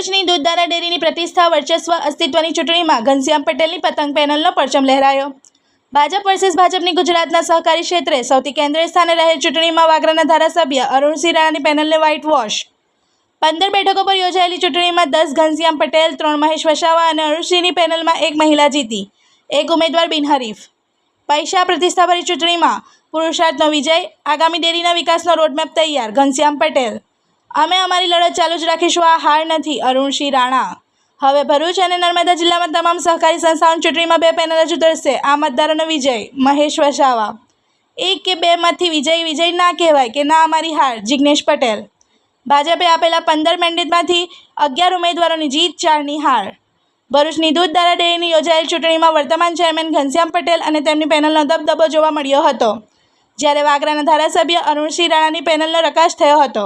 ભરૂચની દૂધદારા ડેરીની પ્રતિષ્ઠા વર્ચસ્વ અસ્તિત્વની ચૂંટણીમાં ઘનશ્યામ પટેલની પતંગ પેનલનો પરચમ લહેરાયો. ભાજપ વર્સેસ ભાજપની ગુજરાતના સહકારી ક્ષેત્રે સૌથી કેન્દ્રીય સ્થાને રહેલ ચૂંટણીમાં વાગરાના ધારાસભ્ય અરુણસિંહ રાણાની પેનલને વ્હાઇટ વોશ પંદર બેઠકો પર યોજાયેલી ચૂંટણીમાં દસ ઘનશ્યામ પટેલ, ત્રણ મહેશ વસાવા અને અરુણસિંહની પેનલમાં એક મહિલા જીતી, એક ઉમેદવાર બિનહરીફ. પૈસા પ્રતિષ્ઠાભરી ચૂંટણીમાં પુરુષાર્થનો વિજય, આગામી ડેરીના વિકાસનો રોડમેપ તૈયાર, ઘનશ્યામ પટેલ. અમે અમારી લડત ચાલુ જ રાખીશું, આ હાર નથી, અરુણસિંહ રાણા. હવે ભરૂચ અને નર્મદા જિલ્લામાં તમામ સહકારી સંસ્થાઓની ચૂંટણીમાં બે પેનલ જ ઉતરશે આ મતદારોનો વિજય મહેશ વસાવા એક કે બે મતથી વિજય વિજય ના કહેવાય કે ના અમારી હાર, જિગ્નેશ પટેલ. ભાજપે આપેલા પંદર મેન્ડેટમાંથી અગિયાર ઉમેદવારોની જીત, ચારની હાર. ભરૂચની દૂધદારા ડેરીની યોજાયેલ ચૂંટણીમાં વર્તમાન ચેરમેન ઘનશ્યામ પટેલ અને તેમની પેનલનો દબદબો જોવા મળ્યો હતો. જ્યારે વાગરાના ધારાસભ્ય અરુણસિંહ રાણાની પેનલનો રકાશ થયો હતો.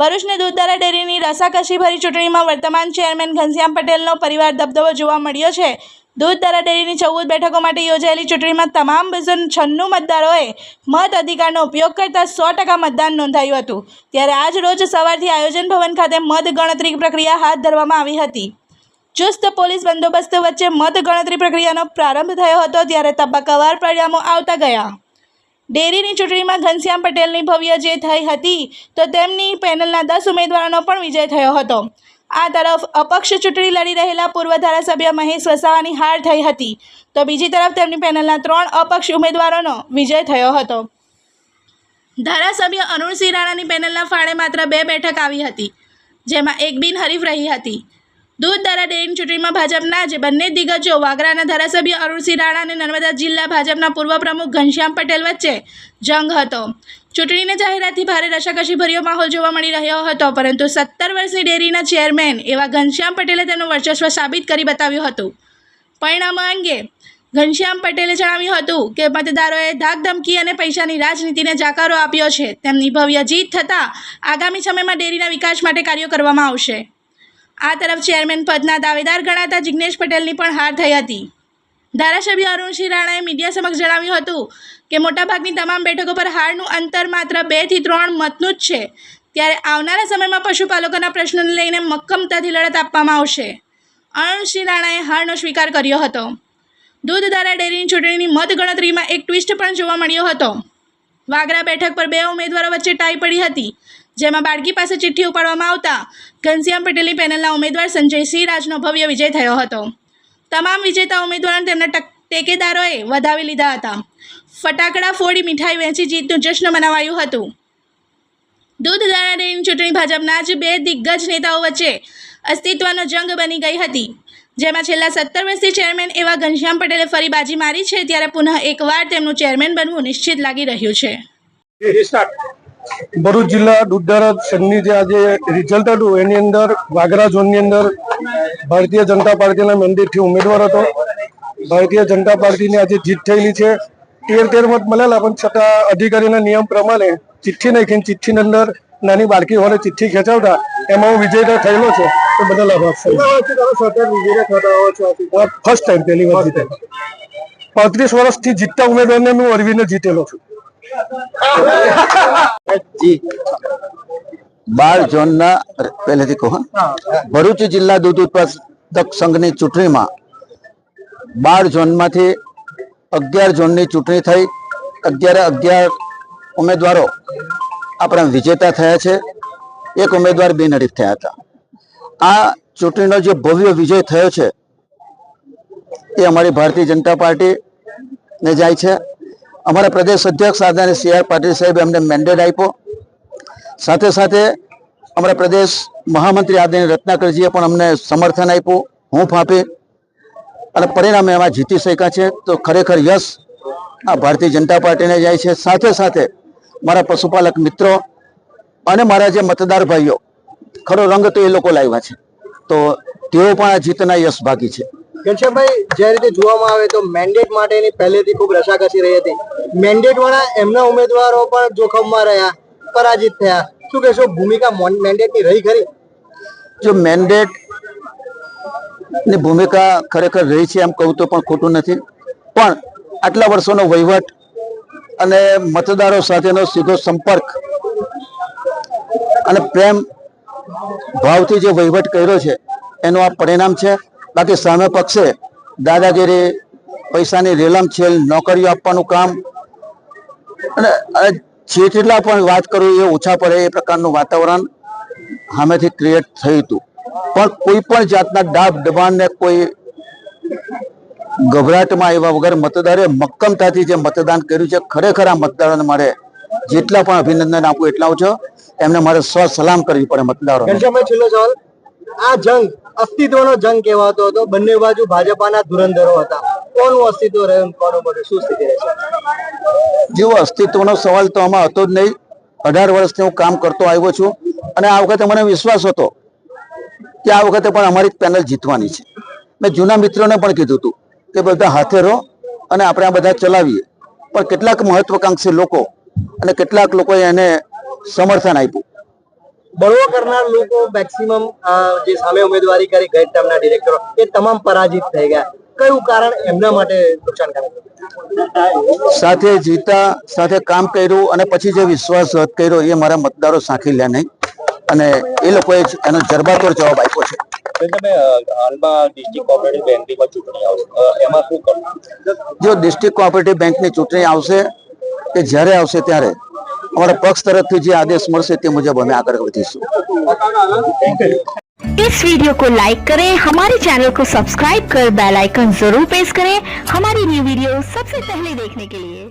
ભરૂચની દૂધદારા ડેરીની રસાકસીભરી ચૂંટણીમાં વર્તમાન ચેરમેન ઘનશ્યામ પટેલનો પરિવાર દબદબો જોવા મળ્યો છે. દૂધદારા ડેરીની ચૌદ બેઠકો માટે યોજાયેલી ચૂંટણીમાં તમામ બસો છન્નું મતદારોએ મત અધિકારનો ઉપયોગ કરતા સો ટકા મતદાન નોંધાયું હતું. ત્યારે આજ રોજ સવારથી આયોજન ભવન ખાતે મત ગણતરી પ્રક્રિયા હાથ ધરવામાં આવી હતી. ચુસ્ત પોલીસ બંદોબસ્ત વચ્ચે મત ગણતરી પ્રક્રિયાનો પ્રારંભ થયો હતો ત્યારે તબક્કાવાર પરિણામો આવતા ગયા. ડેરીની ચૂંટણીમાં ઘનશ્યામ પટેલની ભવ્ય જે થઈ હતી, તો તેમની પેનલના દસ ઉમેદવારોનો પણ વિજય થયો હતો. આ તરફ અપક્ષ ચૂંટણી લડી રહેલા પૂર્વ ધારાસભ્ય મહેશ વસાવાની હાર થઈ હતી, તો બીજી તરફ તેમની પેનલના ત્રણ અપક્ષ ઉમેદવારોનો વિજય થયો હતો. ધારાસભ્ય અરુણસિંહ રાણાની પેનલના ફાળે માત્ર બે બેઠક આવી હતી, જેમાં એક બિનહરીફ રહી હતી. દૂધદારા ડેરીની ચૂંટણીમાં ભાજપના જે બંને દિગ્ગજો, વાગરાના ધારાસભ્ય અરુણસિંહ રાણા અને નર્મદા જિલ્લા ભાજપના પૂર્વ પ્રમુખ ઘનશ્યામ પટેલ વચ્ચે જંગ હતો. ચૂંટણીની જાહેરાતથી ભારે રસાકસીભર્યો માહોલ જોવા મળી રહ્યો હતો, પરંતુ સત્તર વર્ષની ડેરીના ચેરમેન એવા ઘનશ્યામ પટેલે તેનું વર્ચસ્વ સાબિત કરી બતાવ્યું હતું. પરિણામો અંગે ઘનશ્યામ પટેલે જણાવ્યું હતું કે, મતદારોએ ધાકધમકી અને પૈસાની રાજનીતિને જાકારો આપ્યો છે. તેમની ભવ્ય જીત થતાં આગામી સમયમાં ડેરીના વિકાસ માટે કાર્યો કરવામાં આવશે. આ તરફ ચેરમેન પદના દાવેદાર ગણાતા જિગ્નેશ પટેલની પણ હાર થઈ હતી. ધારાસભ્ય અરુણસિંહ રાણાએ મીડિયા સમક્ષ જણાવ્યું હતું કે, મોટાભાગની તમામ બેઠકો પર હારનું અંતર માત્ર બેથી ત્રણ મતનું જ છે. ત્યારે આવનારા સમયમાં પશુપાલકોના પ્રશ્નોને લઈને મક્કમતાથી લડત આપવામાં આવશે. અરુણસિંહ રાણાએ હારનો સ્વીકાર કર્યો હતો. દૂધધારા ડેરીની ચૂંટણીની મતગણતરીમાં એક ટ્વિસ્ટ પણ જોવા મળ્યો હતો. વાગરા બેઠક પર બે ઉમેદવારો વચ્ચે ટાઈ પડી હતી. જેમાં બાળકી પાસે ચિઠ્ઠી ઉપાડવામાં આવતા ઘનશ્યામ પટેલની પેનલના ઉમેદવાર સંજય સિંહ રાજનો ભવ્ય વિજય થયો હતો. તમામ વિજેતા ઉમેદવારોને તેમના ટેકેદારોએ વધાવી લીધા હતા. ફટાકડા ફોડી મીઠાઈ વહેંચી જીતનું જશ્ન મનાવાયું હતું. દૂધ ડેરીની ચૂંટણી ભાજપના જ બે દિગ્ગજ નેતાઓ વચ્ચે અસ્તિત્વનો જંગ બની ગઈ હતી. જેમાં છેલ્લા સત્તર વર્ષથી ચેરમેન એવા ઘનશ્યામ પટેલે ફરી બાજી મારી છે, ત્યારે પુનઃ એકવાર તેમનું ચેરમેન બનવું નિશ્ચિત લાગી રહ્યું છે. ભરૂચ જિલ્લા દૂધધારા સંઘની જે આજે રિઝલ્ટ હતું, એની અંદર વાગરા ઝોનની અંદર ભારતીય જનતા પાર્ટીના મેન્ડેટથી ઉમેદવાર હતો. ભારતીય જનતા પાર્ટીની આજે જીત થયેલી છે. તેર તેર મત મળેલા, પણ છતાં અધિકારીના નિયમ પ્રમાણે ચિઠ્ઠી નાખીને ચિઠ્ઠીની અંદર નાની બાળકી હોને ચિઠ્ઠી ખેંચાવતા એમાં હું વિજેતા થયેલો છે. એ બદલ આભાર ફર્સ્ટ ટાઈમ પહેલી વાર જીતે પાંત્રીસ વર્ષથી જીતતા ઉમેદવારને હું અરવિંદ જીતેલો છું. જી. બાર ઝોનના પહેલેથી કહો. ભરૂચ જિલ્લા દૂધ ઉત્પાદક સંઘની ચૂંટણીમાં બાર ઝોનમાંથી અગિયાર ઝોનની ચૂંટણી થઈ. અગિયારે અગિયાર ઉમેદવારો આપણા વિજેતા થયા છે. એક ઉમેદવાર બિનહરીફ થયા હતા. આ ચૂંટણીનો જે ભવ્ય વિજય થયો છે એ અમારી ભારતીય જનતા પાર્ટી ને જાય છે. અમારા પ્રદેશ અધ્યક્ષ આદરણીય સી આર પાટીલ સાહેબે અમને મેન્ડેટ આપ્યો. સાથે સાથે અમારા પ્રદેશ મહામંત્રી આદરણીય રત્નાકરજીએ પણ અમને સમર્થન આપ્યું. હું ફાંપી અને પરિણામે એમાં જીતી શક્યા છે. તો ખરેખર યશ આ ભારતીય જનતા પાર્ટીને જાય છે. સાથે સાથે મારા પશુપાલક મિત્રો અને મારા જે મતદાર ભાઈઓ, ખરો રંગ તો એ લોકો લાવ્યા છે. તો તેઓ પણ આ જીતના યશ ભાગી છે. ઘનશ્યામભાઈ, જે રીતે જોવામાં આવે તો મેન્ડેટ માટેની પહેલેથી ખૂબ રસાકસી રહી હતી. મેન્ડેટ વાળા એમના ઉમેદવારો પણ જોખમમાં રહ્યા, પરાજિત થયા. શું કહેશો, ભૂમિકા મેન્ડેટની રહી ખરી? જો મેન્ડેટની ભૂમિકા ખરેખર રહી છે એમ કહું તો પણ ખોટું નથી. પણ આટલા વર્ષોનો વહીવટ અને મતદારો સાથેનો સીધો સંપર્ક અને પ્રેમ ભાવથી જે વહીવટ કર્યો છે, એનું આ પરિણામ છે. બાકી સામે પક્ષે દાદાગીરી, પૈસાની રેલમ છેલ નોકરીઓ આપવાનું કામ અને જેટલા પણ વાત કરું એ ઓછા પડે એ પ્રકારનું વાતાવરણ સામેથી ક્રિએટ થયું હતું. પણ કોઈ પણ જાતના દાબ દબાણ ને કોઈ ગભરાટમાં આવ્યા વગર મતદારે મક્કમતાથી જે મતદાન કર્યું છે, ખરેખર આ મતદારોને મારે જેટલા પણ અભિનંદન આપું એટલા ઓછો એમને મારે સ્વ સલામ કરવી પડે મતદારો આ જંગ અસ્તિત્વનો જંગ કહેવાતો હતો. બંને બાજુ ભાજપાના ધુરંધરો હતા. કોનું અસ્તિત્વ રહ્યું કોનું બધું? શું સ્થિતિ રહેશે? જેવો અસ્તિત્વનો સવાલ તો આમાં હતો જ નહીં. અઢાર વર્ષથી હું કામ કરતો આવ્યો છું અને આ વખતે મને વિશ્વાસ હતો કે આ વખતે પણ અમારી પેનલ જીતવાની છે. મેં જૂના મિત્રોને પણ કીધું હતું કે બધા હાથે રહો અને આપણે આ બધા ચલાવીએ. પણ કેટલાક મહત્વકાંક્ષી લોકો અને કેટલાક લોકોએ એને સમર્થન આપ્યું. બળવો કરનાર લોકો મેક્સિમમ જે સામે ઉમેદવારી કરી ગઈ તેમના ડિરેક્ટરો એ તમામ પરાજિત થઈ ગયા. કયું કારણ એમના માટે નુકસાનકારક? સાથે જીતા સાથે કામ કર્યું અને પછી જે વિશ્વાસઘાત કર્યો એ મારા મતદારો સાંખી લે નહીં. અને એ લોકોએ એનો જરબાતોડ જવાબ આપ્યો છે. હાલમાં ડિસ્ટ્રિક્ટ કોઓપરેટિવ બેંકની પણ ચૂંટણી આવશે. એમાં જો ડિસ્ટ્રિક્ટ કોઓપરેટિવ બેંકની ચૂંટણી આવશે કે જ્યારે આવશે ત્યારે? અમારા પક્ષ તરફથી જે આદેશ મળશે તે મુજબ અમે આગળ વધીશું इस वीडियो को लाइक करें हमारे चैनल को सब्सक्राइब कर बेल आइकन जरूर प्रेस करें हमारी न्यू वीडियो सबसे पहले देखने के लिए